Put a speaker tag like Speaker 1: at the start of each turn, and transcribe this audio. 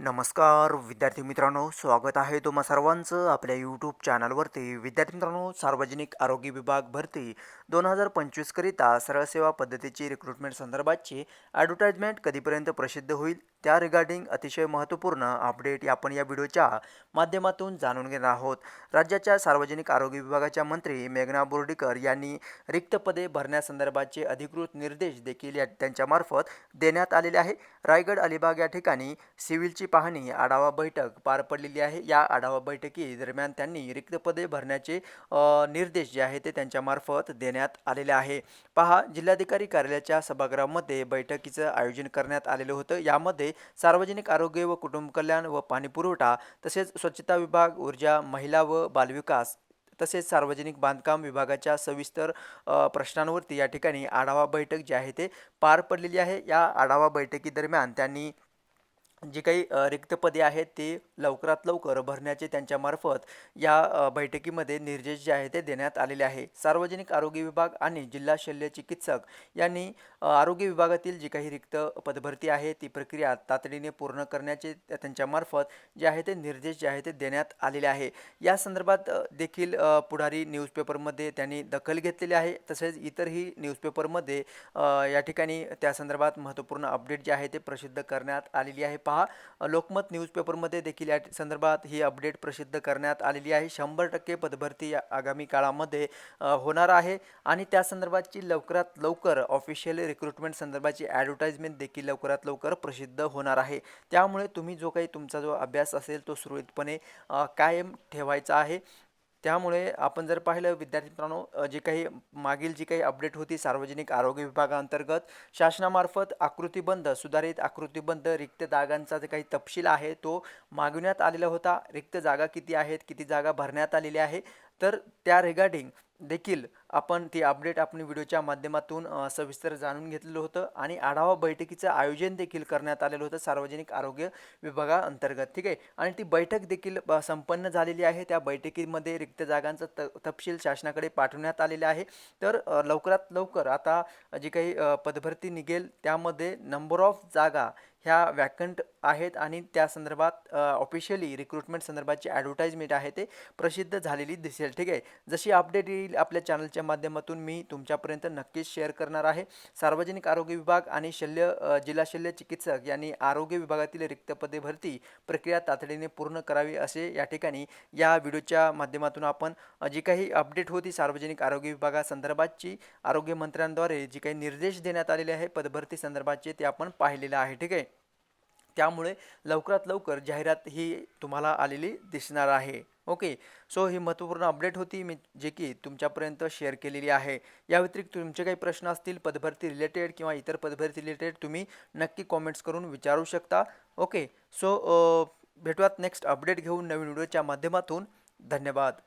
Speaker 1: नमस्कार विद्यार्थी मित्रांनो स्वागत आहे तुम्हा सर्वांचं आपल्या यूट्यूब चॅनलवरती विद्यार्थी मित्रांनो सार्वजनिक आरोग्य विभाग भरती दोन हजार पंचवीसकरिता सरळ सेवा पद्धतीची रिक्रुटमेंट संदर्भातची ॲडव्हर्टाईजमेंट कधीपर्यंत प्रसिद्ध होईल त्या रिगार्डिंग अतिशय महत्त्वपूर्ण अपडेट आपण या व्हिडिओच्या माध्यमातून जाणून घेणार आहोत. राज्याच्या सार्वजनिक आरोग्य विभागाच्या मंत्री मेघना बोर्डीकर यांनी रिक्त पदे भरण्यासंदर्भाचे अधिकृत निर्देश देखील या त्यांच्यामार्फत देण्यात आलेले आहे. रायगड अलिबाग या ठिकाणी सिव्हिलची पाहणी आढावा बैठक पार पडलेली आहे. या आढावा बैठकी दरम्यान त्यांनी रिक्त पदे भरण्याचे निर्देश जे आहे ते त्यांच्यामार्फत देण्यात आलेले आहे. पहा जिल्हाधिकारी कार्यालयाच्या सभागृहामध्ये बैठकीचं आयोजन करण्यात आलेलं होतं. यामध्ये सार्वजनिक आरोग्य व कुटुंब कल्याण व पाणीपुरवठा तसेच स्वच्छता विभाग ऊर्जा महिला व बालविकास तसेच सार्वजनिक बांधकाम विभागाच्या सविस्तर प्रश्नांवरती या ठिकाणी आढावा बैठक जी आहे ते पार पडलेली आहे. या आढावा बैठकीदरम्यान त्यांनी जी काही रिक्त पदे आहेत ते लवकरात लवकर भरण्याचे त्यांच्यामार्फत या बैठकीमध्ये निर्देश जे आहे ते देण्यात आलेले आहे. सार्वजनिक आरोग्य विभाग आणि जिल्हा शल्य चिकित्सक यांनी आरोग्य विभागातील जी काही रिक्त पदभरती आहे ती प्रक्रिया तातडीने पूर्ण करण्याचे त्यांच्यामार्फत जे आहे ते निर्देश जे आहे ते देण्यात आलेले आहे. या संदर्भात देखील पुढारी न्यूजपेपरमध्ये त्यांनी दखल घेतलेली आहे. तसेच इतरही न्यूजपेपरमध्ये या ठिकाणी त्या संदर्भात महत्त्वपूर्ण अपडेट जे आहे ते प्रसिद्ध करण्यात आलेली आहे. पहा. लोकमत न्यूजपेपरमध्ये देखील या संदर्भात ही अपडेट प्रसिद्ध करण्यात आलेली आहे. शंभर टक्के पदभरती आगामी काळामध्ये होणार आहे. आणि त्या संदर्भातची लवकरात लवकर ऑफिशियल रिक्रुटमेंट संदर्भाची ॲडव्हर्टाईजमेंट देखील लवकरात लवकर प्रसिद्ध होणार आहे. त्यामुळे तुम्ही जो काही तुमचा जो अभ्यास असेल तो सुरळीतपणे कायम ठेवायचा आहे. त्यामुळे आपण जर पाहिलं विद्यार्थी मित्रांनो जे जी काही मागील जी काही अपडेट होती सार्वजनिक आरोग्य विभागाअंतर्गत शासनामार्फत आकृतीबंध सुधारित आकृतीबंध रिक्त जागांचा जे काही तपशील आहे तो मागवण्यात आलेला होता. रिक्त जागा किती आहेत किती जागा भरण्यात आलेल्या आहे? तर त्या रिगार्डिंग देखील आपण ती अपडेट आपण व्हिडिओच्या माध्यमातून सविस्तर जाणून घेतलेलं होतं आणि आढावा बैठकीचं आयोजन देखील करण्यात आलेलं होतं सार्वजनिक आरोग्य विभागाअंतर्गत ठीक आहे? आणि ती बैठक देखील संपन्न झालेली आहे. त्या बैठकीमध्ये रिक्त जागांचा त तपशील शासनाकडे पाठवण्यात आलेला आहे. तर लवकरात लवकर आता जी काही पदभरती निघेल त्यामध्ये नंबर ऑफ जागा ह्या वॅकंट आहेत आणि त्या संदर्भात ऑफिशियली रिक्रुटमेंट संदर्भाची ॲडव्हर्टाईजमेंट आहे ते प्रसिद्ध झालेली दिसेल. ठीक आहे? जशी अपडेट येईल आपल्या चॅनलच्या माध्यमातून मी तुमच्यापर्यंत नक्कीच शेअर करणार आहे. सार्वजनिक आरोग्य विभाग आणि शल्य जिल्हा शल्य चिकित्सक यांनी आरोग्य विभागातील रिक्त पदे भरती प्रक्रिया तातडीने पूर्ण करावी असे या ठिकाणी या व्हिडिओच्या माध्यमातून आपण जी काही अपडेट होती सार्वजनिक आरोग्य विभागासंदर्भातची आरोग्य मंत्र्यांद्वारे जी काही निर्देश देण्यात आलेले आहे पदभरती संदर्भाचे ते आपण पाहिलेलं आहे. ठीक आहे? त्यामुळे लवकरात लवकर जाहिरात ही तुम्हाला आलेली दिसणार आहे. ओके. सो ही महत्त्वपूर्ण अपडेट होती. मी जे की तुमच्यापर्यंत शेअर केलेली आहे. या व्यतिरिक्त तुमचे काही प्रश्न असतील पदभरती रिलेटेड किंवा इतर पदभरती रिलेटेड तुम्ही नक्की कॉमेंट्स करून विचारू शकता. ओके. सो भेटूयात नेक्स्ट अपडेट घेऊन नवीन व्हिडिओच्या माध्यमातून. धन्यवाद.